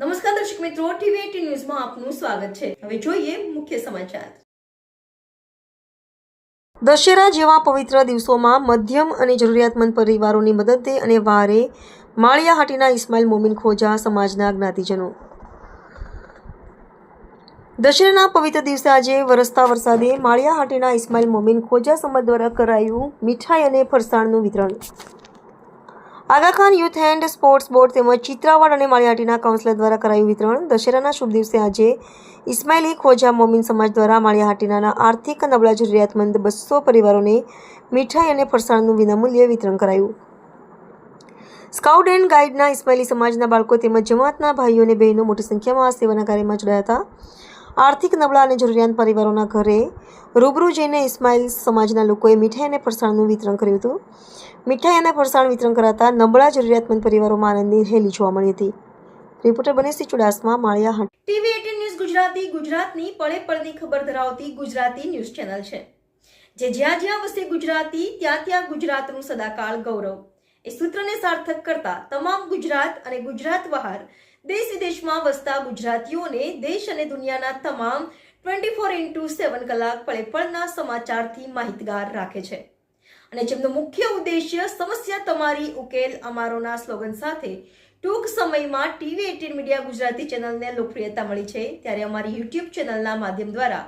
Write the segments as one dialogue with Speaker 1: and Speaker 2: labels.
Speaker 1: નમસ્કાર દર્શક મિત્રો, ટીવી ન્યૂઝમાં આપનું સ્વાગત છે. હવે જોઈએ મુખ્ય સમાચાર. દશેરા જેવા પવિત્ર દિવસોમાં મધ્યમ અને જરૂરિયાતમંદ પરિવારોની મદદે અને વારે માળિયાહાટીના ઇસ્માઇલ મોમીન ખોજા સમાજના જ્ઞાતિજનો. દશેરાના પવિત્ર દિવસે આજે વરસતા વરસાદે માળિયાહાટીના ઇસ્માઇલ મોમિન ખોજા સમાજ દ્વારા કરાયું મીઠાઈ અને ફરસાણનું વિતરણ. Aga Khan youth and sports board તેમજ ચિત્રાવાડ અને માળિયાટીના કાઉન્સિલર દ્વારા કરાયું વિતરણ. દશેરાના શુભ દિવસે આજે ઇસ્માઇલી ખોજા મોમિન સમાજ દ્વારા માળિયાહાટીના આર્થિક નબળા જરૂરિયાતમંદ બસો પરિવારોને મીઠાઈ અને ફરસાણનું વિનામૂલ્યે વિતરણ કરાયું. સ્કાઉટ એન્ડ ગાઈડના ઇસ્માઇલી સમાજના બાળકો તેમજ જમાતના ભાઈઓ અને બહેનો મોટી સંખ્યામાં આ સેવાના કાર્યમાં જોડાયા હતા. આર્થિક નબળા અને જરૂરિયાત પરિવારોના ઘરે રૂબરૂ જઈને ઇસ્માઇલ સમાજના લોકોએ મીઠાઈ અને ફરસાણનું વિતરણ કર્યું હતું. મીઠાઈ અને ફરસાણ વિતરણ કરાતા નબળા જરૂરિયાતમંદ પરિવારોમાં આનંદની હેલી જોવા મળી હતી. રિપોર્ટર બનેશી ચુડાસમા, માળિયા હટ. ટીવી એટીન ન્યૂઝ ગુજરાતી, ગુજરાતની પળે પળની ખબર ધરાવતી ગુજરાતી ન્યૂઝ ચેનલ છે. જે જ્યાં જ્યાં વસે ગુજરાતી, ત્યાં ત્યાં ગુજરાતનું સદાકાળ ગૌરવ. એ સૂત્રને સાર્થક કરતા તમામ ગુજરાત અને ગુજરાત બહાર દેશ વિદેશમાં વસતા ગુજરાતીઓને દેશ અને દુનિયાના તમામ ટ્વેન્ટી ફોર ઇન્ટુ સેવન કલાક પળે પળના સમાચારથી માહિતગાર રાખે છે. અને જેમનો મુખ્ય ઉદ્દેશ્ય સમસ્યા તમારી ઉકેલ અમારોના સ્લોગન સાથે ટૂંક સમયમાં ટીવી એટીન મીડિયા ગુજરાતી ચેનલને લોકપ્રિયતા મળી છે. ત્યારે અમારી યુટ્યુબ ચેનલના માધ્યમ દ્વારા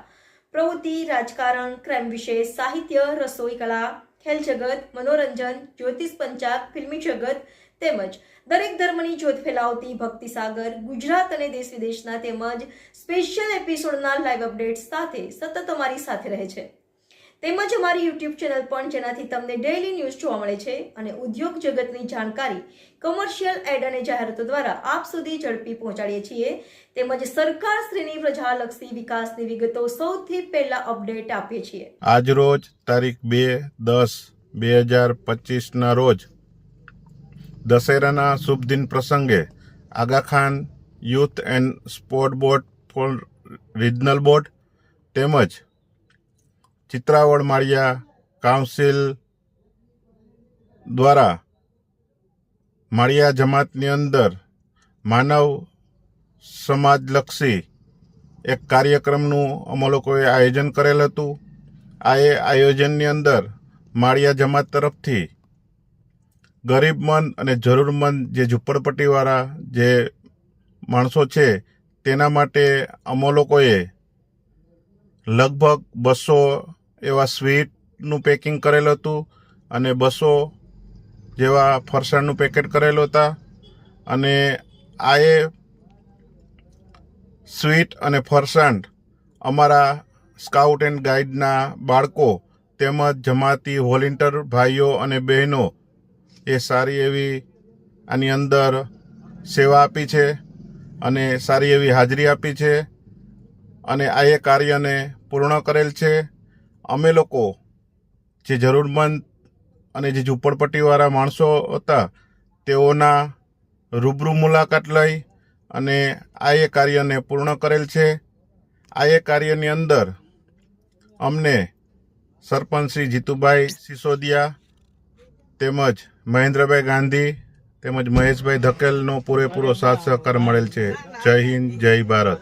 Speaker 1: પ્રવૃત્તિ, રાજકારણ, ક્રાઇમ વિશે સાહિત્ય, રસોઈ કળા ખેલ જગત, મનોરંજન, જ્યોતિષ પંચાગ, ફિલ્મી જગત તેમજ દરેક ધર્મની જ્યોત ફેલાવતી ભક્તિ સાગર, ગુજરાત અને દેશ વિદેશના તેમજ સ્પેશિયલ એપિસોડના લાઈવ અપડેટ્સ સાથે સતત અમારી સાથે રહે છે. તેમજ અમારી યુટ્યુબ ચેનલ પણ જેનાથી તમને ડેઇલી ન્યૂઝ જોવા મળે છે અને ઉદ્યોગ જગતની જાણકારી કમર્શિયલ એડ અને જાહેરાતો દ્વારા આપ સુધી ઝડપી પહોંચાડીએ છીએ. તેમજ સરકાર શ્રીની પ્રજાલક્ષી વિકાસની વિગતો સૌથી પહેલા અપડેટ આપીએ છીએ.
Speaker 2: આજરોજ તારીખ બે દસ બે હજાર પચીસના રોજ દશેરાના શુભ દિન પ્રસંગે Agakhan youth and sport board for regional board તેમજ ચિત્રાવડ માળિયા કાઉન્સિલ દ્વારા માળિયા જમાતની અંદર માનવ સમાજલક્ષી એક કાર્યક્રમનું અમે લોકોએ આયોજન કરેલ હતું. આ એ આયોજનની અંદર માળિયા જમાત તરફથી ગરીબમંદ અને જરૂરમંદ જે ઝૂંપડપટ્ટીવાળા જે માણસો છે, તેના માટે અમો લોકોએ લગભગ બસો એવા સ્વીટનું પેકિંગ કરેલું હતું અને બસો જેવા ફરસાણનું પેકેટ કરેલું હતા. અને આ એ સ્વીટ અને ફરસાણ અમારા સ્કાઉટ એન્ડ ગાઈડના બાળકો તેમજ જમાતી વોલેન્ટિયર ભાઈઓ અને બહેનો એ સારી એવી આની અંદર સેવા આપી છે અને સારી એવી હાજરી આપી છે. અને આ એ કાર્યને પૂર્ણ કરેલ છે. અમે લોકો જે જરૂરમંદ અને જે ઝૂંપડપટ્ટીવાળા માણસો હતા, તેઓના રૂબરૂ મુલાકાત લઈ અને આ એ કાર્યને પૂર્ણ કરેલ છે. આ એ કાર્યની અંદર અમને સરપંચ શ્રી જીતુભાઈ સિસોદિયા તેમજ મહેન્દ્રભાઈ ગાંધી તેમજ મહેશભાઈ ધકેલનો પૂરેપૂરો સાથ સહકાર મળેલ છે. જય હિન્દ, જય ભારત.